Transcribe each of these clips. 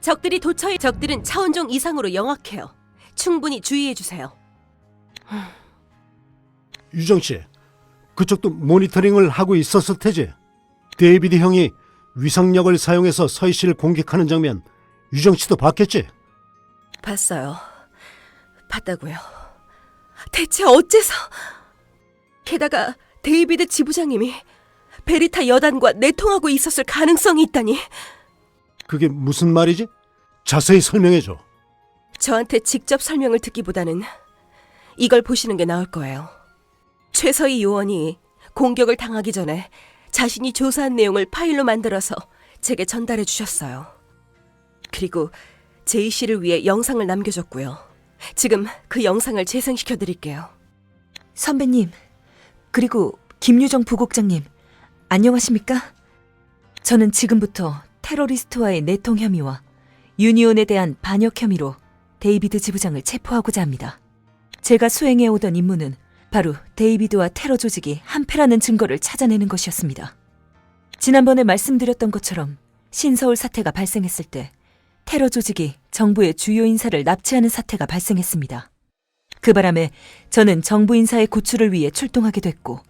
적들이 도처에 적들은 차원종 이상으로 영악해요. 충분히 주의해 주세요. 유정 씨, 그쪽도 모니터링을 하고 있었을 테지. 데이비드 형이 위상력을 사용해서 서희 씨를 공격하는 장면 유정 씨도 봤겠지? 봤어요. 봤다고요. 대체 어째서? 게다가 데이비드 지부장님이 베리타 여단과 내통하고 있었을 가능성이 있다니 그게 무슨 말이지? 자세히 설명해 줘. 저한테 직접 설명을 듣기보다는 이걸 보시는 게 나을 거예요. 최서희 요원이 공격을 당하기 전에 자신이 조사한 내용을 파일로 만들어서 제게 전달해 주셨어요. 그리고 제이 씨를 위해 영상을 남겨줬고요. 지금 그 영상을 재생시켜 드릴게요. 선배님, 그리고 김유정 부국장님, 안녕하십니까? 저는 지금부터 테러리스트와의 내통 혐의와 유니온에 대한 반역 혐의로 데이비드 지부장을 체포하고자 합니다. 제가 수행해 오던 임무는 바로 데이비드와 테러 조직이 한패라는 증거를 찾아내는 것이었습니다. 지난번에 말씀드렸던 것처럼 신서울 사태가 발생했을 때 테러 조직이 정부의 주요 인사를 납치하는 사태가 발생했습니다. 그 바람에 저는 정부 인사의 고출을 위해 출동하게 됐고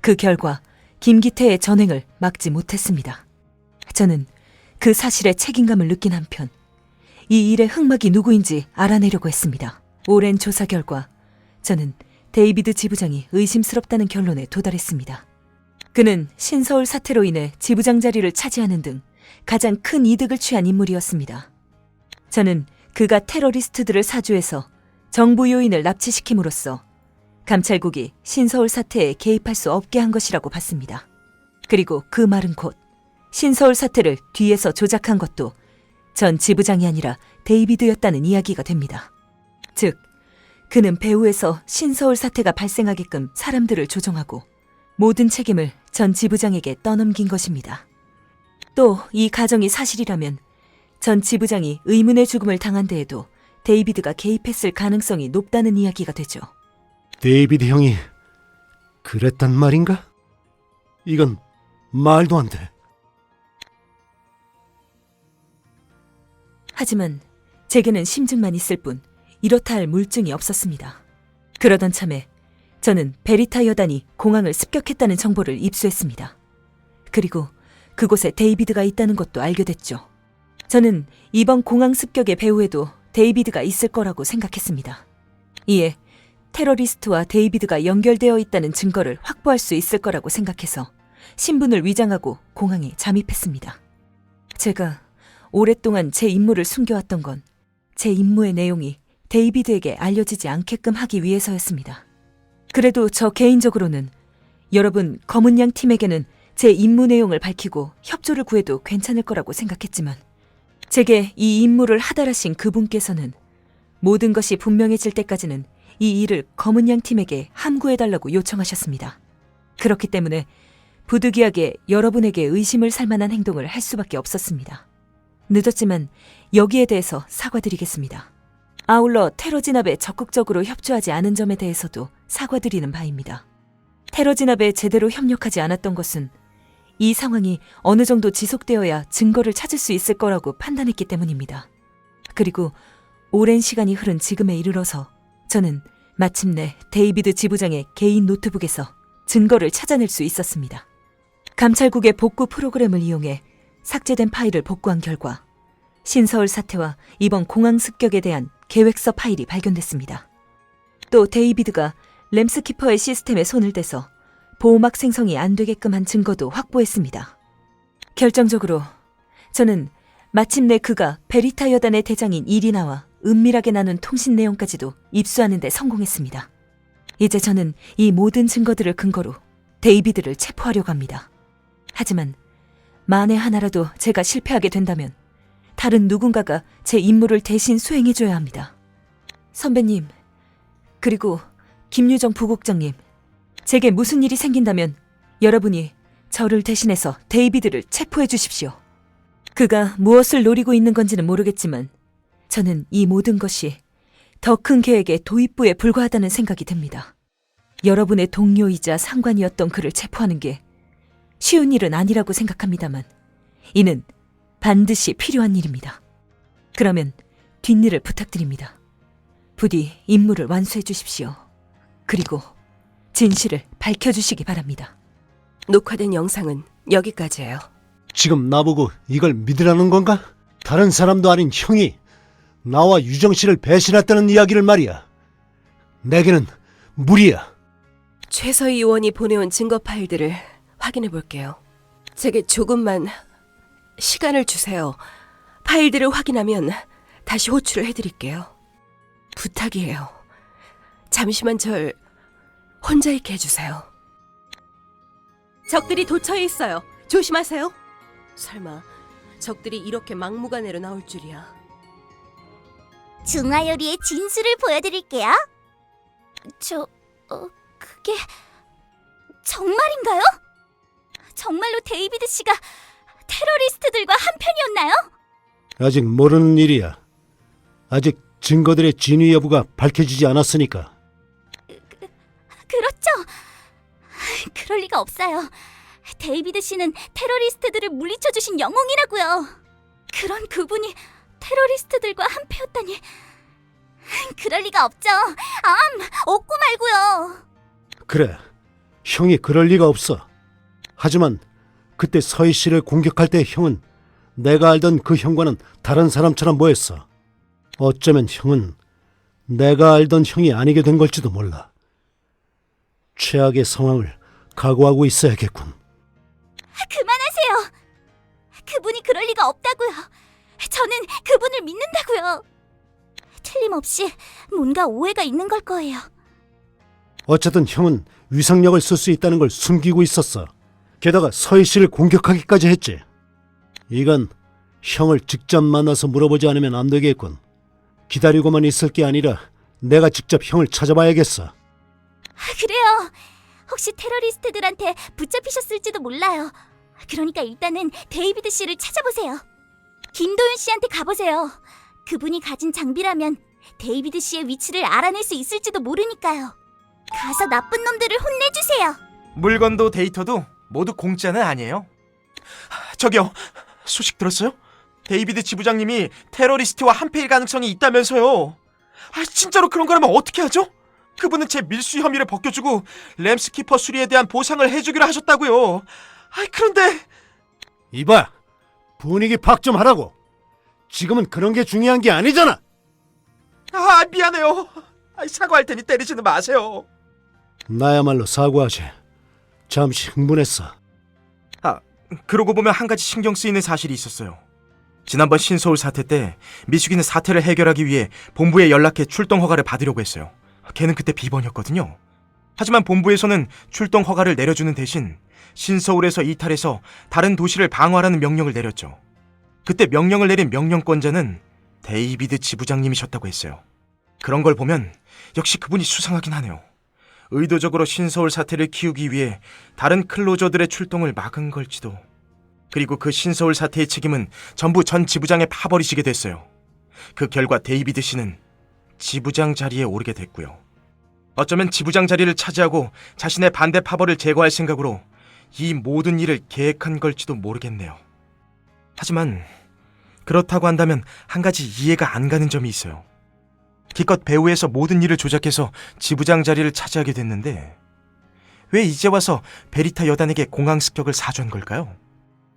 그 결과 김기태의 전행을 막지 못했습니다. 저는 그 사실에 책임감을 느낀 한편 이 일의 흑막이 누구인지 알아내려고 했습니다. 오랜 조사 결과 저는 데이비드 지부장이 의심스럽다는 결론에 도달했습니다. 그는 신서울 사태로 인해 지부장 자리를 차지하는 등 가장 큰 이득을 취한 인물이었습니다. 저는 그가 테러리스트들을 사주해서 정부 요인을 납치시킴으로써 감찰국이 신서울 사태에 개입할 수 없게 한 것이라고 봤습니다. 그리고 그 말은 곧 신서울 사태를 뒤에서 조작한 것도 전 지부장이 아니라 데이비드였다는 이야기가 됩니다. 즉, 그는 배후에서 신서울 사태가 발생하게끔 사람들을 조종하고 모든 책임을 전 지부장에게 떠넘긴 것입니다. 또 이 가정이 사실이라면 전 지부장이 의문의 죽음을 당한 데에도 데이비드가 개입했을 가능성이 높다는 이야기가 되죠. 데이비드 형이 그랬단 말인가? 이건 말도 안 돼. 하지만 제게는 심증만 있을 뿐 이렇다 할 물증이 없었습니다. 그러던 참에 저는 베리타 여단이 공항을 습격했다는 정보를 입수했습니다. 그리고 그곳에 데이비드가 있다는 것도 알게 됐죠. 저는 이번 공항 습격의 배후에도 데이비드가 있을 거라고 생각했습니다. 이에 테러리스트와 데이비드가 연결되어 있다는 증거를 확보할 수 있을 거라고 생각해서 신분을 위장하고 공항에 잠입했습니다. 제가 오랫동안 제 임무를 숨겨왔던 건 제 임무의 내용이 데이비드에게 알려지지 않게끔 하기 위해서였습니다. 그래도 저 개인적으로는 여러분 검은 양 팀에게는 제 임무 내용을 밝히고 협조를 구해도 괜찮을 거라고 생각했지만 제게 이 임무를 하달하신 그분께서는 모든 것이 분명해질 때까지는 이 일을 검은 양 팀에게 함구해달라고 요청하셨습니다. 그렇기 때문에 부득이하게 여러분에게 의심을 살 만한 행동을 할 수밖에 없었습니다. 늦었지만 여기에 대해서 사과드리겠습니다. 아울러 테러 진압에 적극적으로 협조하지 않은 점에 대해서도 사과드리는 바입니다. 테러 진압에 제대로 협력하지 않았던 것은 이 상황이 어느 정도 지속되어야 증거를 찾을 수 있을 거라고 판단했기 때문입니다. 그리고 오랜 시간이 흐른 지금에 이르러서 저는 마침내 데이비드 지부장의 개인 노트북에서 증거를 찾아낼 수 있었습니다. 감찰국의 복구 프로그램을 이용해 삭제된 파일을 복구한 결과 신서울 사태와 이번 공항 습격에 대한 계획서 파일이 발견됐습니다. 또 데이비드가 램스키퍼의 시스템에 손을 대서 보호막 생성이 안 되게끔 한 증거도 확보했습니다. 결정적으로 저는 마침내 그가 베리타 여단의 대장인 이리나와 은밀하게 나눈 통신 내용까지도 입수하는 데 성공했습니다. 이제 저는 이 모든 증거들을 근거로 데이비드를 체포하려고 합니다. 하지만 만에 하나라도 제가 실패하게 된다면 다른 누군가가 제 임무를 대신 수행해줘야 합니다. 선배님, 그리고 김유정 부국장님, 제게 무슨 일이 생긴다면 여러분이 저를 대신해서 데이비드를 체포해 주십시오. 그가 무엇을 노리고 있는 건지는 모르겠지만 저는 이 모든 것이 더 큰 계획의 도입부에 불과하다는 생각이 듭니다. 여러분의 동료이자 상관이었던 그를 체포하는 게 쉬운 일은 아니라고 생각합니다만 이는 반드시 필요한 일입니다. 그러면 뒷일을 부탁드립니다. 부디 임무를 완수해 주십시오. 그리고 진실을 밝혀주시기 바랍니다. 녹화된 영상은 여기까지예요. 지금 나보고 이걸 믿으라는 건가? 다른 사람도 아닌 형이 나와 유정 씨를 배신했다는 이야기를 말이야. 내게는 무리야. 최서희 요원이 보내온 증거 파일들을 확인해 볼게요. 제게 조금만 시간을 주세요. 파일들을 확인하면 다시 호출을 해드릴게요. 부탁이에요. 잠시만 절 혼자 있게 해주세요. 적들이 도처에 있어요. 조심하세요. 설마 적들이 이렇게 막무가내로 나올 줄이야. 중화 요리의 진수를 보여드릴게요. 저, 어, 그게 정말인가요? 정말로 데이비드 씨가 테러리스트들과 한편이었나요? 아직 모르는 일이야. 아직 증거들의 진위 여부가 밝혀지지 않았으니까. 그렇죠. 그럴 리가 없어요. 데이비드 씨는 테러리스트들을 물리쳐 주신 영웅이라고요. 그런 그분이 테러리스트들과 한패였다니. 그럴 리가 없죠. 암, 없고 말고요. 그래, 형이 그럴 리가 없어. 하지만 그때 서희 씨를 공격할 때 형은 내가 알던 그 형과는 다른 사람처럼 보였어. 어쩌면 형은 내가 알던 형이 아니게 된 걸지도 몰라. 최악의 상황을 각오하고 있어야겠군. 그만하세요. 그분이 그럴 리가 없다고요. 저는 그분을 믿는다고요. 틀림없이 뭔가 오해가 있는 걸 거예요. 어쨌든 형은 위상력을 쓸 수 있다는 걸 숨기고 있었어. 게다가 서희 씨를 공격하기까지 했지. 이건 형을 직접 만나서 물어보지 않으면 안 되겠군. 기다리고만 있을 게 아니라 내가 직접 형을 찾아봐야겠어. 아, 그래요. 혹시 테러리스트들한테 붙잡히셨을지도 몰라요. 그러니까 일단은 데이비드 씨를 찾아보세요. 김도윤 씨한테 가보세요. 그분이 가진 장비라면 데이비드 씨의 위치를 알아낼 수 있을지도 모르니까요. 가서 나쁜 놈들을 혼내주세요. 물건도 데이터도 모두 공짜는 아니에요. 저기요, 소식 들었어요? 데이비드 지부장님이 테러리스트와 한패일 가능성이 있다면서요. 아, 진짜로 그런 거라면 어떻게 하죠? 그분은 제 밀수 혐의를 벗겨주고 램스키퍼 수리에 대한 보상을 해주기로 하셨다고요. 아, 그런데 이봐, 분위기 파악 좀 하라고. 지금은 그런 게 중요한 게 아니잖아. 아, 미안해요. 아, 사과할 테니 때리지는 마세요. 나야말로 사과하지. 잠시 흥분했어. 아, 그러고 보면 한 가지 신경 쓰이는 사실이 있었어요. 지난번 신서울 사태 때 미숙이는 사태를 해결하기 위해 본부에 연락해 출동 허가를 받으려고 했어요. 걔는 그때 비번이었거든요. 하지만 본부에서는 출동 허가를 내려주는 대신 신서울에서 이탈해서 다른 도시를 방어하라는 명령을 내렸죠. 그때 명령을 내린 명령권자는 데이비드 지부장님이셨다고 했어요. 그런 걸 보면 역시 그분이 수상하긴 하네요. 의도적으로 신서울 사태를 키우기 위해 다른 클로저들의 출동을 막은 걸지도. 그리고 그 신서울 사태의 책임은 전부 전 지부장에 파버리시게 됐어요. 그 결과 데이비드 씨는 지부장 자리에 오르게 됐고요. 어쩌면 지부장 자리를 차지하고 자신의 반대 파벌을 제거할 생각으로 이 모든 일을 계획한 걸지도 모르겠네요. 하지만 그렇다고 한다면 한 가지 이해가 안 가는 점이 있어요. 기껏 배후에서 모든 일을 조작해서 지부장 자리를 차지하게 됐는데 왜 이제 와서 베리타 여단에게 공항 습격을 사주한 걸까요?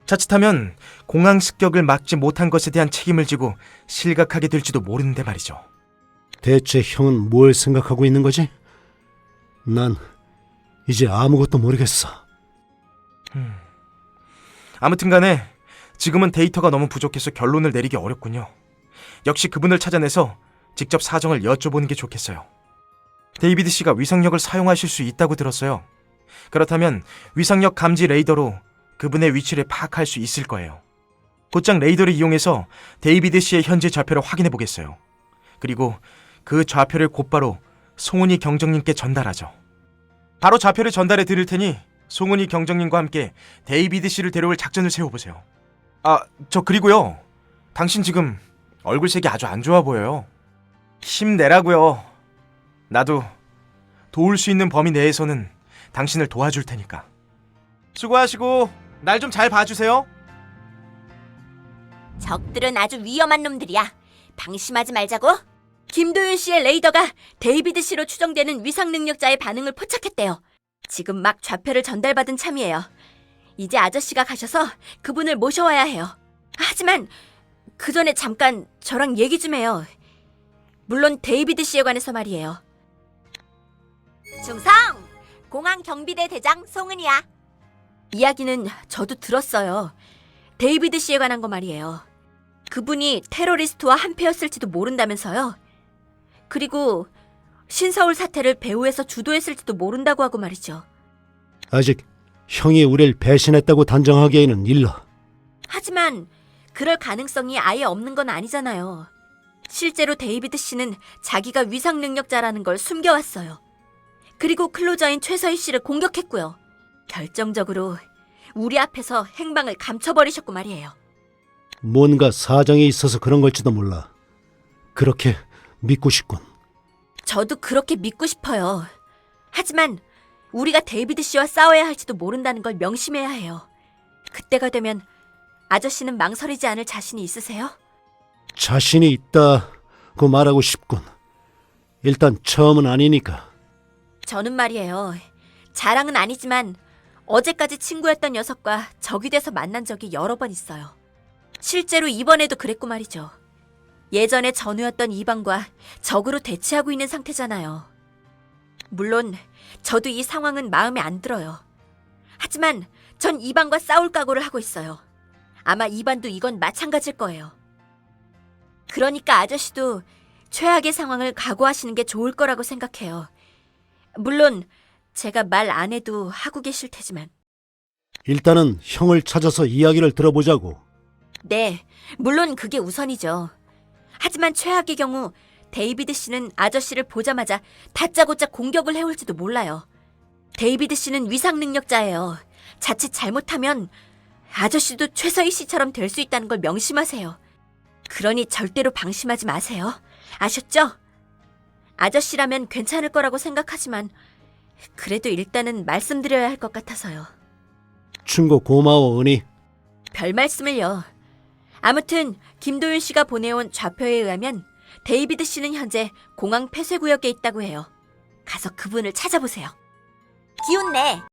자칫하면 공항 습격을 막지 못한 것에 대한 책임을 지고 실각하게 될지도 모르는데 말이죠. 대체 형은 뭘 생각하고 있는 거지? 난 이제 아무것도 모르겠어. 아무튼 간에 지금은 데이터가 너무 부족해서 결론을 내리기 어렵군요. 역시 그분을 찾아내서 직접 사정을 여쭤보는 게 좋겠어요. 데이비드 씨가 위상력을 사용하실 수 있다고 들었어요. 그렇다면 위상력 감지 레이더로 그분의 위치를 파악할 수 있을 거예요. 곧장 레이더를 이용해서 데이비드 씨의 현재 좌표를 확인해 보겠어요. 그리고 그 좌표를 곧바로 송은이 경정님께 전달하죠. 바로 좌표를 전달해 드릴 테니 송은이 경정님과 함께 데이비드 씨를 데려올 작전을 세워보세요. 아, 저 그리고요. 당신 지금 얼굴색이 아주 안 좋아 보여요. 힘내라고요. 나도 도울 수 있는 범위 내에서는 당신을 도와줄 테니까. 수고하시고 날 좀 잘 봐주세요. 적들은 아주 위험한 놈들이야. 방심하지 말자고. 김도윤 씨의 레이더가 데이비드 씨로 추정되는 위상 능력자의 반응을 포착했대요. 지금 막 좌표를 전달받은 참이에요. 이제 아저씨가 가셔서 그분을 모셔와야 해요. 하지만 그 전에 잠깐 저랑 얘기 좀 해요. 물론 데이비드 씨에 관해서 말이에요. 중성! 공항 경비대 대장 송은이야. 이야기는 저도 들었어요. 데이비드 씨에 관한 거 말이에요. 그분이 테러리스트와 한패였을지도 모른다면서요. 그리고 신서울 사태를 배후에서 주도했을지도 모른다고 하고 말이죠. 아직 형이 우릴 배신했다고 단정하기에는 일러. 하지만 그럴 가능성이 아예 없는 건 아니잖아요. 실제로 데이비드 씨는 자기가 위상 능력자라는 걸 숨겨왔어요. 그리고 클로저인 최서희 씨를 공격했고요. 결정적으로 우리 앞에서 행방을 감춰버리셨고 말이에요. 뭔가 사정이 있어서 그런 걸지도 몰라. 그렇게 믿고 싶군. 저도 그렇게 믿고 싶어요. 하지만 우리가 데이비드 씨와 싸워야 할지도 모른다는 걸 명심해야 해요. 그때가 되면 아저씨는 망설이지 않을 자신이 있으세요? 자신이 있다고 말하고 싶군. 일단 처음은 아니니까. 저는 말이에요. 자랑은 아니지만 어제까지 친구였던 녀석과 적이 돼서 만난 적이 여러 번 있어요. 실제로 이번에도 그랬고 말이죠. 예전에 전우였던 이방과 적으로 대치하고 있는 상태잖아요. 물론 저도 이 상황은 마음에 안 들어요. 하지만 전 이방과 싸울 각오를 하고 있어요. 아마 이반도 이건 마찬가지일 거예요. 그러니까 아저씨도 최악의 상황을 각오하시는 게 좋을 거라고 생각해요. 물론 제가 말 안 해도 하고 계실 테지만. 일단은 형을 찾아서 이야기를 들어보자고. 네, 물론 그게 우선이죠. 하지만 최악의 경우 데이비드 씨는 아저씨를 보자마자 다짜고짜 공격을 해올지도 몰라요. 데이비드 씨는 위상 능력자예요. 자칫 잘못하면 아저씨도 최서희 씨처럼 될 수 있다는 걸 명심하세요. 그러니 절대로 방심하지 마세요. 아셨죠? 아저씨라면 괜찮을 거라고 생각하지만 그래도 일단은 말씀드려야 할 것 같아서요. 충고 고마워, 은희. 별 말씀을요. 아무튼 김도윤 씨가 보내온 좌표에 의하면 데이비드 씨는 현재 공항 폐쇄 구역에 있다고 해요. 가서 그분을 찾아보세요. 기운내.